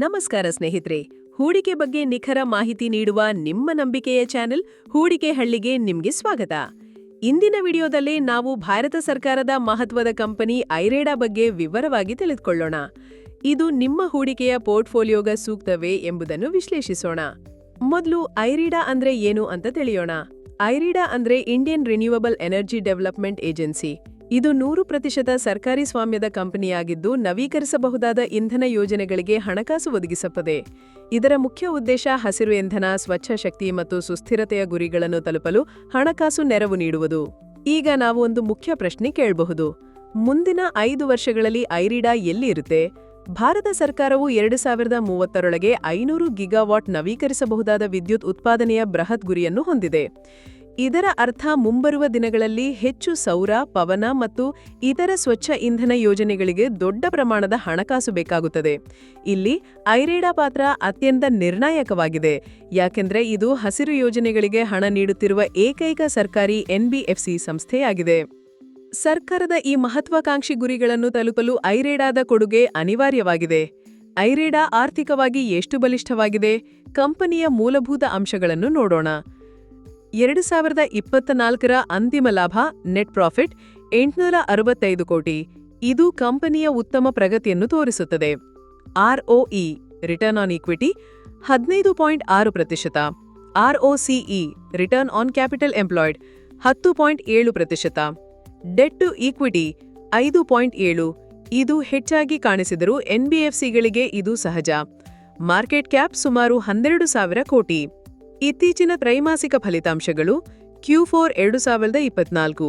ನಮಸ್ಕಾರ ಸ್ನೇಹಿತರೆ. ಹೂಡಿಕೆ ಬಗ್ಗೆ ನಿಖರ ಮಾಹಿತಿ ನೀಡುವ ನಿಮ್ಮ ನಂಬಿಕೆಯ ಚಾನೆಲ್ ಹೂಡಿಕೆ ಹಳ್ಳಿಗೆ ನಿಮ್ಗೆ ಸ್ವಾಗತ. ಇಂದಿನ ವಿಡಿಯೋದಲ್ಲಿ ನಾವು ಭಾರತ ಸರ್ಕಾರದ ಮಹತ್ವದ ಕಂಪನಿ ಐರೇಡಾ ಬಗ್ಗೆ ವಿವರವಾಗಿ ತಿಳಿದುಕೊಳ್ಳೋಣ. ಇದು ನಿಮ್ಮ ಹೂಡಿಕೆಯ ಪೋರ್ಟ್ಫೋಲಿಯೋಗ ಸೂಕ್ತವೇ ಎಂಬುದನ್ನು ವಿಶ್ಲೇಷಿಸೋಣ. ಮೊದಲು ಐರಿಡಾ ಅಂದ್ರೆ ಏನು ಅಂತ ತಿಳಿಯೋಣ. ಐರಿಡಾ ಅಂದ್ರೆ Indian renewable energy development agency. ಇದು ನೂರು ಪ್ರತಿಶತ ಸರ್ಕಾರಿ ಸ್ವಾಮ್ಯದ ಕಂಪನಿಯಾಗಿದ್ದು ನವೀಕರಿಸಬಹುದಾದ ಇಂಧನ ಯೋಜನೆಗಳಿಗೆ ಹಣಕಾಸು ಒದಗಿಸುತ್ತದೆ. ಇದರ ಮುಖ್ಯ ಉದ್ದೇಶ ಹಸಿರು ಇಂಧನ, ಸ್ವಚ್ಛ ಶಕ್ತಿ ಮತ್ತು ಸುಸ್ಥಿರತೆಯ ಗುರಿಗಳನ್ನು ತಲುಪಲು ಹಣಕಾಸು ನೆರವು ನೀಡುವುದು. ಈಗ ನಾವು ಒಂದು ಮುಖ್ಯ ಪ್ರಶ್ನೆ ಕೇಳಬಹುದು. ಮುಂದಿನ ಐದು ವರ್ಷಗಳಲ್ಲಿ ಐರಿಡಾ ಎಲ್ಲಿ ಇರುತ್ತೆ? ಭಾರತ ಸರ್ಕಾರವು ಎರಡು ಸಾವಿರದ ಮೂವತ್ತರೊಳಗೆ ಐನೂರು ಗಿಗಾವಾಟ್ ನವೀಕರಿಸಬಹುದಾದ ವಿದ್ಯುತ್ ಉತ್ಪಾದನೆಯ ಬೃಹತ್ ಗುರಿಯನ್ನು ಹೊಂದಿದೆ. ಇದರ ಅರ್ಥ ಮುಂಬರುವ ದಿನಗಳಲ್ಲಿ ಹೆಚ್ಚು ಸೌರ, ಪವನ ಮತ್ತು ಇತರ ಸ್ವಚ್ಛ ಇಂಧನ ಯೋಜನೆಗಳಿಗೆ ದೊಡ್ಡ ಪ್ರಮಾಣದ ಹಣಕಾಸು ಬೇಕಾಗುತ್ತದೆ. ಇಲ್ಲಿ ಐರೇಡಾ ಪಾತ್ರ ಅತ್ಯಂತ ನಿರ್ಣಾಯಕವಾಗಿದೆ. ಯಾಕೆಂದ್ರೆ ಇದು ಹಸಿರು ಯೋಜನೆಗಳಿಗೆ ಹಣ ನೀಡುತ್ತಿರುವ ಏಕೈಕ ಸರ್ಕಾರಿ ಎನ್ಬಿಎಫ್ಸಿ ಸಂಸ್ಥೆಯಾಗಿದೆ. ಸರ್ಕಾರದ ಈ ಮಹತ್ವಾಕಾಂಕ್ಷಿ ಗುರಿಗಳನ್ನು ತಲುಪಲು ಐರೇಡಾದ ಕೊಡುಗೆ ಅನಿವಾರ್ಯವಾಗಿದೆ. ಐರೇಡಾ ಆರ್ಥಿಕವಾಗಿ ಎಷ್ಟು ಬಲಿಷ್ಠವಾಗಿದೆ, ಕಂಪನಿಯ ಮೂಲಭೂತ ಅಂಶಗಳನ್ನು ನೋಡೋಣ. ಎರಡು ಸಾವಿರದ ಇಪ್ಪತ್ತ ನಾಲ್ಕರ ಅಂತಿಮ ಲಾಭ ನೆಟ್ ಪ್ರಾಫಿಟ್ ಎಂಟುನೂರ ಅರವತ್ತೈದು ಕೋಟಿ. ಇದು ಕಂಪನಿಯ ಉತ್ತಮ ಪ್ರಗತಿಯನ್ನು ತೋರಿಸುತ್ತದೆ. ಆರ್ಒಇ ರಿಟರ್ನ್ ಆನ್ ಈಕ್ವಿಟಿ ಹದಿನೈದು ಪಾಯಿಂಟ್ ಆರು ಪ್ರತಿಶತ. ROCE return on capital employed ಹತ್ತು ಪಾಯಿಂಟ್ ಏಳು ಪ್ರತಿಶತ. ಡೆಟ್ ಟು ಈಕ್ವಿಟಿ ಐದು ಪಾಯಿಂಟ್ ಏಳು. ಇದು ಹೆಚ್ಚಾಗಿ ಕಾಣಿಸಿದರೂ ಎನ್ಬಿಎಫ್ಸಿಗಳಿಗೆ ಇದು ಸಹಜ. ಮಾರ್ಕೆಟ್ ಕ್ಯಾಪ್ ಸುಮಾರು ಹನ್ನೆರಡು ಸಾವಿರ ಕೋಟಿ. ಇತ್ತೀಚಿನ ತ್ರೈಮಾಸಿಕ ಫಲಿತಾಂಶಗಳು ಕ್ಯೂ ಫೋರ್ ಎರಡು ಸಾವಿರದ ಇಪ್ಪತ್ನಾಲ್ಕು.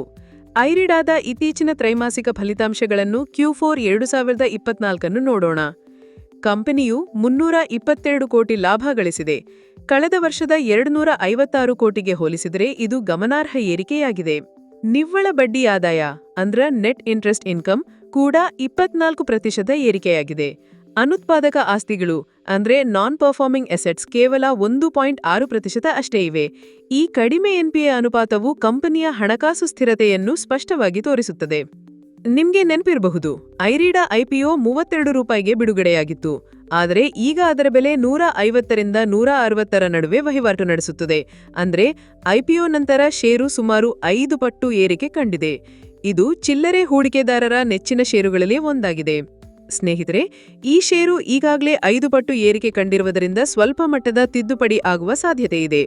ಐರಿಡಾದ ಇತ್ತೀಚಿನ ತ್ರೈಮಾಸಿಕ ಫಲಿತಾಂಶಗಳನ್ನು ಕ್ಯೂ ಫೋರ್ ಎರಡು ಸಾವಿರದ ಇಪ್ಪತ್ನಾಲ್ಕನ್ನು ನೋಡೋಣ. ಕಂಪನಿಯು ಮುನ್ನೂರ ಇಪ್ಪತ್ತೆರಡು ಕೋಟಿ ಲಾಭ ಗಳಿಸಿದೆ. ಕಳೆದ ವರ್ಷದ ಎರಡುನೂರ ಐವತ್ತಾರು ಕೋಟಿಗೆ ಹೋಲಿಸಿದರೆ ಇದು ಗಮನಾರ್ಹ ಏರಿಕೆಯಾಗಿದೆ. ನಿವ್ವಳ ಬಡ್ಡಿ ಆದಾಯ, ಅಂದ್ರ ನೆಟ್ ಇಂಟ್ರೆಸ್ಟ್ ಇನ್ಕಮ್ ಕೂಡ ಇಪ್ಪತ್ನಾಲ್ಕು ಪ್ರತಿಶತ ಏರಿಕೆಯಾಗಿದೆ. ಅನುತ್ಪಾದಕ ಆಸ್ತಿಗಳು, ಅಂದ್ರೆ ನಾನ್ ಪರ್ಫಾರ್ಮಿಂಗ್ ಎಸೆಟ್ಸ್ ಕೇವಲ ಒಂದು ಪಾಯಿಂಟ್ ಆರು ಪ್ರತಿಶತ ಅಷ್ಟೇ ಇವೆ. ಈ ಕಡಿಮೆ ಎನ್ಪಿಎ ಅನುಪಾತವು ಕಂಪನಿಯ ಹಣಕಾಸು ಸ್ಥಿರತೆಯನ್ನು ಸ್ಪಷ್ಟವಾಗಿ ತೋರಿಸುತ್ತದೆ. ನಿಮ್ಗೆ ನೆನಪಿರಬಹುದು, ಐರಿಡಾ ಐಪಿಒ ಮೂವತ್ತೆರಡು ರೂಪಾಯಿಗೆ ಬಿಡುಗಡೆಯಾಗಿತ್ತು. ಆದರೆ ಈಗ ಅದರ ಬೆಲೆ ನೂರ ಐವತ್ತರಿಂದ ನೂರ ಅರವತ್ತರ ನಡುವೆ ವಹಿವಾಟು ನಡೆಸುತ್ತದೆ. ಅಂದ್ರೆ ಐಪಿಒ ನಂತರ ಷೇರು ಸುಮಾರು ಐದು ಪಟ್ಟು ಏರಿಕೆ ಕಂಡಿದೆ. ಇದು ಚಿಲ್ಲರೆ ಹೂಡಿಕೆದಾರರ ನೆಚ್ಚಿನ ಷೇರುಗಳಲ್ಲಿ ಒಂದಾಗಿದೆ. ಸ್ನೇಹಿತರೆ, ಈ ಷೇರು ಈಗಾಗಲೇ ಐದು ಪಟ್ಟು ಏರಿಕೆ ಕಂಡಿರುವುದರಿಂದ ಸ್ವಲ್ಪ ಮಟ್ಟದ ತಿದ್ದುಪಡಿ ಆಗುವ ಸಾಧ್ಯತೆ ಇದೆ.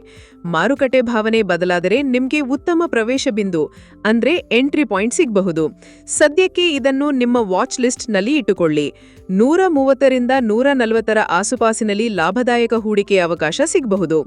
ಮಾರುಕಟ್ಟೆ ಭಾವನೆ ಬದಲಾದರೆ ನಿಮಗೆ ಉತ್ತಮ ಪ್ರವೇಶ ಬಿಂದು, ಅಂದ್ರೆ ಎಂಟ್ರಿ ಪಾಯಿಂಟ್ ಸಿಗಬಹುದು. ಸದ್ಯಕ್ಕೆ ಇದನ್ನು ನಿಮ್ಮ ವಾಚ್ ಲಿಸ್ಟ್ನಲ್ಲಿ ಇಟ್ಟುಕೊಳ್ಳಿ. ನೂರ ಮೂವತ್ತರಿಂದ ನೂರ ನಲವತ್ತರ ಆಸುಪಾಸಿನಲ್ಲಿ ಲಾಭದಾಯಕ ಹೂಡಿಕೆ ಅವಕಾಶ ಸಿಗಬಹುದು.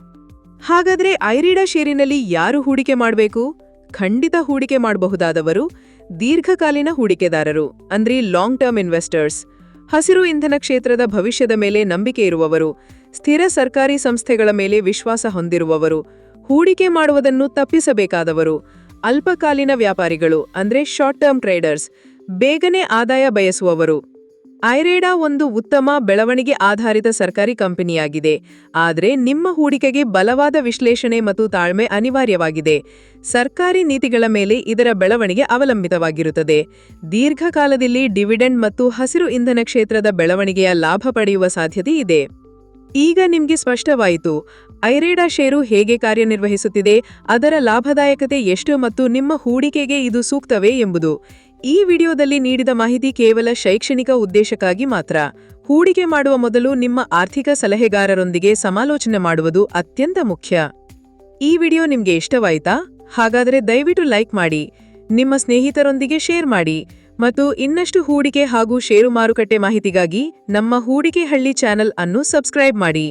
ಹಾಗಾದ್ರೆ ಐರಿಡಾ ಷೇರಿನಲ್ಲಿ ಯಾರು ಹೂಡಿಕೆ ಮಾಡಬೇಕು? ಖಂಡಿತ ಹೂಡಿಕೆ ಮಾಡಬಹುದಾದವರು? ದೀರ್ಘಕಾಲೀನ ಹೂಡಿಕೆದಾರರು, ಅಂದ್ರೆ ಲಾಂಗ್ ಟರ್ಮ್ ಇನ್ವೆಸ್ಟರ್ಸ್ ಹಸಿರು ಇಂಧನ ಕ್ಷೇತ್ರದ ಭವಿಷ್ಯದ ಮೇಲೆ ನಂಬಿಕೆ ಇರುವವರು, ಸ್ಥಿರ ಸರ್ಕಾರಿ ಸಂಸ್ಥೆಗಳ ಮೇಲೆ ವಿಶ್ವಾಸ ಹೊಂದಿರುವವರು, ಹೂಡಿಕೆ ಮಾಡುವುದನ್ನು ತಪ್ಪಿಸಬೇಕಾದವರು, ಅಲ್ಪಕಾಲೀನ ವ್ಯಾಪಾರಿಗಳು, ಅಂದ್ರೆ ಶಾರ್ಟ್ ಟರ್ಮ್ ಟ್ರೇಡರ್ಸ್ ಬೇಗನೆ ಆದಾಯ ಬಯಸುವವರು. ಐರೇಡಾ ಒಂದು ಉತ್ತಮ ಬೆಳವಣಿಗೆ ಆಧಾರಿತ ಸರ್ಕಾರಿ ಕಂಪನಿಯಾಗಿದೆ. ಆದರೆ ನಿಮ್ಮ ಹೂಡಿಕೆಗೆ ಬಲವಾದ ವಿಶ್ಲೇಷಣೆ ಮತ್ತು ತಾಳ್ಮೆ ಅನಿವಾರ್ಯವಾಗಿದೆ. ಸರ್ಕಾರಿ ನೀತಿಗಳ ಮೇಲೆ ಇದರ ಬೆಳವಣಿಗೆ ಅವಲಂಬಿತವಾಗಿರುತ್ತದೆ. ದೀರ್ಘಕಾಲದಲ್ಲಿ ಡಿವಿಡೆಂಡ್ ಮತ್ತು ಹಸಿರು ಇಂಧನ ಕ್ಷೇತ್ರದ ಬೆಳವಣಿಗೆಯ ಲಾಭ ಪಡೆಯುವ ಸಾಧ್ಯತೆ ಇದೆ. ಈಗ ನಿಮಗೆ ಸ್ಪಷ್ಟವಾಯಿತು, ಐರೇಡಾ ಷೇರು ಹೇಗೆ ಕಾರ್ಯನಿರ್ವಹಿಸುತ್ತಿದೆ, ಅದರ ಲಾಭದಾಯಕತೆ ಎಷ್ಟು ಮತ್ತು ನಿಮ್ಮ ಹೂಡಿಕೆಗೆ ಇದು ಸೂಕ್ತವೇ ಎಂಬುದು. ಈ ವಿಡಿಯೋದಲ್ಲಿ ನೀಡಿದ ಮಾಹಿತಿ ಕೇವಲ ಶೈಕ್ಷಣಿಕ ಉದ್ದೇಶಕ್ಕಾಗಿ ಮಾತ್ರ. ಹೂಡಿಕೆ ಮಾಡುವ ಮೊದಲು ನಿಮ್ಮ ಆರ್ಥಿಕ ಸಲಹೆಗಾರರೊಂದಿಗೆ ಸಮಾಲೋಚನೆ ಮಾಡುವುದು ಅತ್ಯಂತ ಮುಖ್ಯ. ಈ ವಿಡಿಯೋ ನಿಮಗೆ ಇಷ್ಟವಾಯಿತಾ? ಹಾಗಾದರೆ ದಯವಿಟ್ಟು ಲೈಕ್ ಮಾಡಿ, ನಿಮ್ಮ ಸ್ನೇಹಿತರೊಂದಿಗೆ ಶೇರ್ ಮಾಡಿ ಮತ್ತು ಇನ್ನಷ್ಟು ಹೂಡಿಕೆ ಹಾಗೂ ಷೇರು ಮಾರುಕಟ್ಟೆ ಮಾಹಿತಿಗಾಗಿ ನಮ್ಮ ಹೂಡಿಕೆ ಹಳ್ಳಿ ಚಾನೆಲ್ ಅನ್ನು ಸಬ್ಸ್ಕ್ರೈಬ್ ಮಾಡಿ.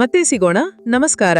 ಮತ್ತೆ ಸಿಗೋಣ, ನಮಸ್ಕಾರ.